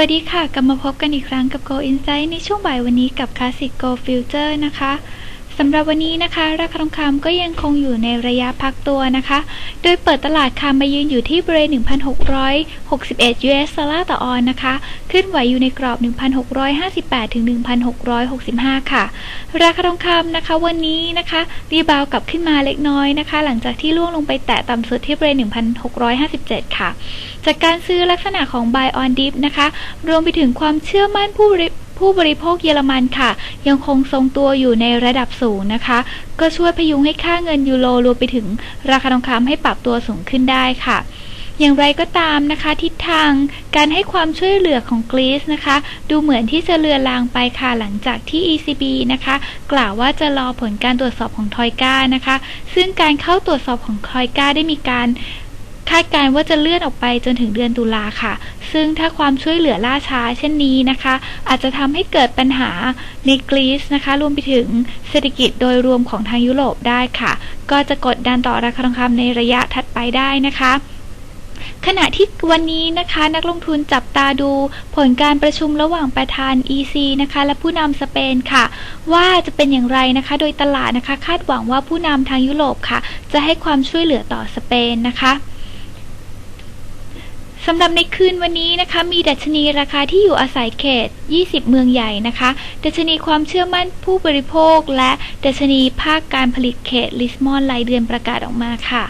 วัสดีค่ะ กลับมาพบกันอีกครั้งกับ Go Insight ในช่วงบ่ายวันนี้กับ Classic Go Future นะคะ สำหรับวันนี้นะคะ ราคาทองคำก็ยังคงอยู่ในระยะพักตัวนะคะ โดยเปิดตลาดค่ะมายืนอยู่ที่บริเวณ 1,661 US ดอลลาร์ต่อออนนะคะ ขึ้นไหวอยู่ในกรอบ 1,658 ถึง 1,665 ค่ะ ราคาทองคำนะคะวันนี้นะคะรีบาวกลับขึ้นมาเล็กน้อยนะคะ หลังจากที่ล่วงลงไปแตะต่ำสุดที่บริเวณ 1,657 ค่ะ จากการซื้อลักษณะของ buy on dip นะคะ รวมไปถึงความเชื่อมั่นผู้บริ ผู้บริโภคเยอรมันค่ะ ยังคงทรงตัวอยู่ในระดับสูงนะคะ ก็ช่วยพยุงให้ค่าเงินยูโรรวมไปถึงราคาทองคำให้ปรับตัวสูงขึ้นได้ค่ะอย่างไรก็ตามนะคะ ทิศทางการให้ความช่วยเหลือของกรีซนะคะ ดูเหมือนที่จะเลือนลางไปค่ะหลังจากที่ ECB นะคะ กล่าวว่าจะรอผลการตรวจสอบของทอยก้านะคะ ซึ่งการเข้าตรวจสอบของทอยก้าได้มีการ คาดการณ์ว่าจะเลื่อนออกไปจนถึงเดือนตุลาค่ะ ซึ่งถ้าความช่วยเหลือล่าช้าเช่นนี้นะคะ อาจจะทำให้เกิดปัญหาในกรีซนะคะ รวมไปถึงเศรษฐกิจโดยรวมของทางยุโรปได้ค่ะ ก็จะกดดันต่อราคาทองคำในระยะถัดไปได้นะคะขณะที่วันนี้นะคะนักลงทุนจับตาดูผลการประชุมระหว่างประธาน EC นะคะและผู้นำสเปนค่ะ ว่าจะเป็นอย่างไรนะคะ โดยตลาดนะคะ คาดหวังว่าผู้นำทางยุโรปค่ะ จะให้ความช่วยเหลือต่อสเปนนะคะ สำหรับในคืนวันนี้นะคะ มีดัชนีราคาที่อยู่อาศัยเขต 20 เมืองใหญ่นะคะ ดัชนีความเชื่อมั่นผู้บริโภค และดัชนีภาคการผลิตเขตลิสมอนรายเดือนประกาศออกมาค่ะ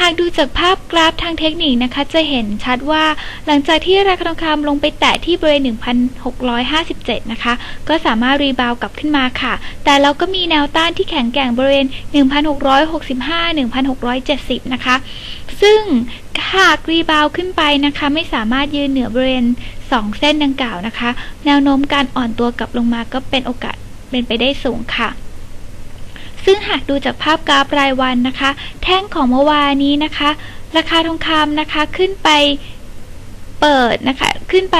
หากดูจากภาพกราฟทางเทคนิคนะคะ จะเห็นชัดว่าหลังจากที่ราคาทองคำลงไปแตะที่บริเวณ 1,657 นะคะ ก็สามารถรีบาวกลับขึ้นมาค่ะ แต่เราก็มีแนวต้านที่แข็งแกร่งบริเวณ 1,665-1,670 นะคะ ซึ่ง หากรีบาวขึ้นไปนะคะ ไม่สามารถยืนเหนือบริเวณ2 เส้นดังกล่าวนะคะ แนวโน้มการอ่อนตัวกลับลงมาก็เป็นโอกาสเป็นไปได้สูงค่ะซึ่งหากดูจากภาพกราฟรายวันนะคะ แท่งของเมื่อวานนี้นะคะ ราคาทองคำนะคะขึ้นไป เปิดนะคะ ขึ้นไป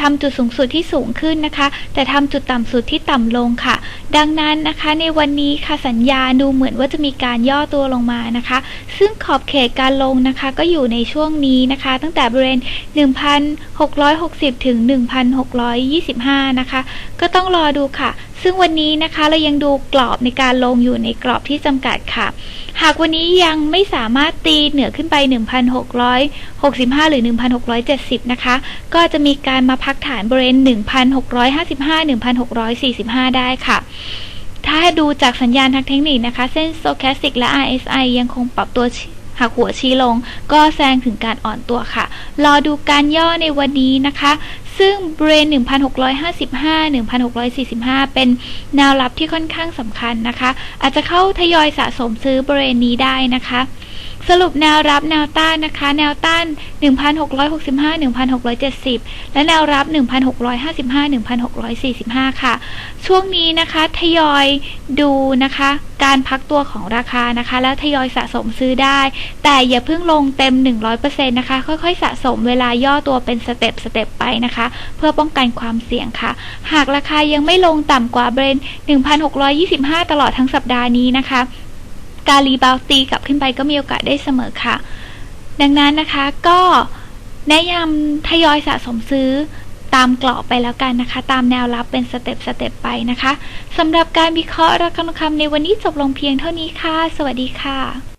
ทำจุดสูงสุดที่สูงขึ้นนะคะ แต่ทำจุดต่ำสุดที่ต่ำลงค่ะ ดังนั้นนะคะในวันนี้ค่ะสัญญาณดูเหมือนว่าจะมีการย่อตัวลงมานะคะ ซึ่งขอบเขตการลงนะคะ ก็อยู่ในช่วงนี้นะคะ ตั้งแต่บริเวณ 1,660 ถึง 1,625 นะคะ ก็ต้องรอดูค่ะ ซึ่งวันนี้นะคะเรายังดูกรอบในการลงอยู่ในกรอบที่จำกัดค่ะ หากวันนี้ยังไม่สามารถตีเหนือขึ้นไป 1,665 หรือ 1,670 นะคะ ก็จะมีการมาพักฐานบริเวณ 1,655 1,645 ได้ค่ะถ้าดูจากสัญญาณทางเทคนิคนะคะ เส้น Stochastic และ RSI ยังคงปรับตัวหักหัวชี้ลง ก็แสดงถึงการอ่อนตัวค่ะ รอดูการย่อในวันนี้นะคะ ซึ่งบริเวณ1,655 1,645 เป็นแนวรับที่ค่อนข้างสำคัญนะคะ อาจจะเข้าทยอยสะสมซื้อบริเวณนี้ได้นะคะ สรุปแนวรับแนวต้านนะคะ แนวต้าน 1,665 1,670 และแนวรับ 1,655 1,645 ค่ะ ช่วงนี้นะคะทยอยดูนะคะ การพักตัวของราคานะคะ แล้วทยอยสะสมซื้อได้ แต่อย่าเพิ่งลงเต็ม 100%นะคะ ค่อยๆ สะสมเวลาย่อตัวเป็นสเต็ปสเต็ปไปนะคะ เพื่อป้องกันความเสี่ยงค่ะ หากราคายังไม่ลงต่ำกว่าเบรน1,625 ตลอดทั้งสัปดาห์นี้นะคะ การรีบาวตีกลับขึ้นไปก็มีโอกาสได้เสมอค่ะ ดังนั้นนะคะก็แนะนำทยอยสะสมซื้อตามกรอบไปแล้วกันนะคะ ตามแนวรับเป็นสเต็ปสเต็ปไปนะคะสำหรับการวิเคราะห์ราคาทองคำในวันนี้จบลงเพียงเท่านี้ค่ะ สวัสดีค่ะ